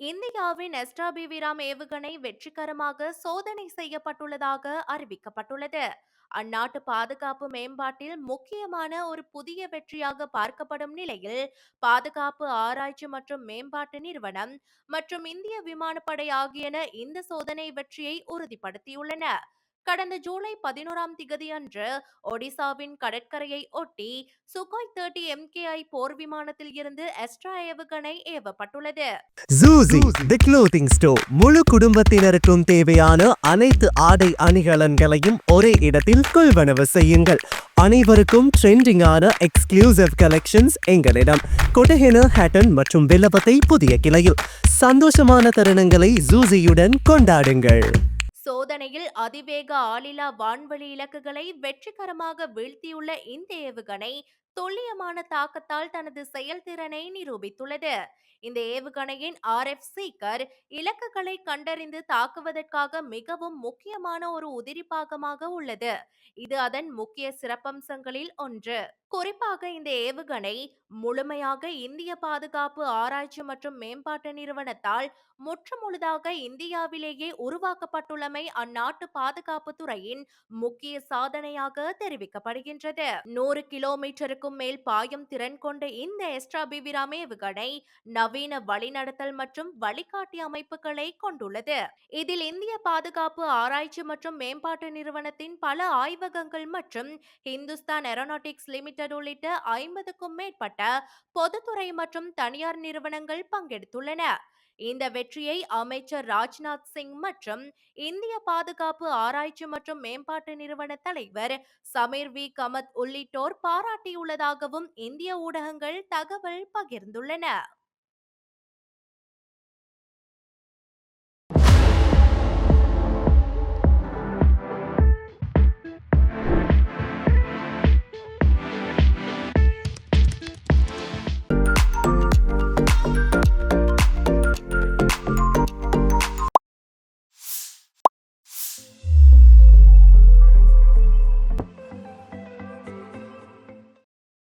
இந்தியாவின் எஸ்டாபிவிராம் ஏவுகணை வெற்றிகரமாக சோதனை செய்யப்பட்டுள்ளதாக அறிவிக்கப்பட்டுள்ளது. அந்நாட்டு பாதுகாப்பு மேம்பாட்டில் முக்கியமான ஒரு புதிய வெற்றியாக பார்க்கப்படும் நிலையில் பாதுகாப்பு ஆராய்ச்சி மற்றும் மேம்பாட்டு நிறுவனம் மற்றும் இந்திய விமானப்படை ஆகியன இந்த சோதனை வெற்றியை உறுதிப்படுத்தியுள்ளன. கடந்த ஜூலை பதினோராம் திகதி அன்று ஒடிசாவின் கடற்கரையை ஒட்டி சுகாய் தேர்ட்டி எம்கேஐ போர் விமானத்தில் இருந்து எஸ்ட்ரா ஏவுகணை ஏவப்பட்டுள்ளது. ஜூசி தி க்ளோத்திங் ஸ்டோர் முழு குடும்பத்தினருக்கும் தேவையான அனைத்து ஆடை அணிகலன்களையும் ஒரே இடத்தில் கொள்வனவு செய்யுங்கள். அனைவருக்கும் ட்ரெண்டிங்கான எக்ஸ்க்ளூசிவ் கலெக்ஷன்ஸ் எங்களிடம். கொட்டஹென ஹேட்டன் மற்றும் வில்லபத்தை புதிய கிளையில். சந்தோஷமான தருணங்களை ஜூசியுடன் கொண்டாடுங்கள். சோதனையில் அதிவேக ஆளில்லா வான்வெளி இலக்குகளை வெற்றிகரமாக வீழ்த்தியுள்ள இந்த ஏவுகணை துல்லியமான தாக்கத்தால் தனது செயல்திறனை நிரூபித்துள்ளது. இந்த ஏவுகணையின் ஆர் எஃப் சீக்கர் இலக்குகளை கண்டறிந்து தாக்குவதற்காக மிகவும் முக்கியமான ஒரு உதிரி பாகமாக உள்ளது. இது அதன் முக்கிய சிறப்பம்சங்களில் ஒன்று. குறிப்பாக இந்த ஏவுகணை முழுமையாக இந்திய பாதுகாப்பு ஆராய்ச்சி மற்றும் மேம்பாட்டு நிறுவனத்தால் முற்றுமுழுதாக இந்தியாவிலேயே உருவாக்கப்பட்டுள்ளமை அந்நாட்டு பாதுகாப்பு துறையின் முக்கிய சாதனையாக தெரிவிக்கப்படுகின்றது. நூறு கிலோமீட்டருக்கு கிலோமீட்டருக்கும் மேல் பாயும் திறன் கொண்ட இந்த எஸ்ட்ரா பிவிராம் ஏவுகணை நவீன வழிநடத்தல் மற்றும் வழிகாட்டி அமைப்புகளை கொண்டுள்ளது. இதில் இந்திய பாதுகாப்பு ஆராய்ச்சி மற்றும் மேம்பாட்டு நிறுவனத்தின் பல ஆய்வகங்கள் மற்றும் ஹிந்துஸ்தான் ஏரோநாட்டிக்ஸ் லிமிடெட் உள்ளிட்ட ஐம்பதுக்கும் மேற்பட்ட பொதுத்துறை மற்றும் தனியார் நிறுவனங்கள் பங்கெடுத்துள்ளன. இந்த வெற்றியை அமைச்சர் ராஜ்நாத் சிங் மற்றும் இந்திய பாதுகாப்பு ஆராய்ச்சி மற்றும் மேம்பாட்டு நிறுவன தலைவர் சமீர் வி. கமத் உள்ளிட்டோர் பாராட்டியுள்ளது. பாராட்டியுள்ளதாகவும் இந்திய ஊடகங்கள் தகவல் பகிர்ந்துள்ளன.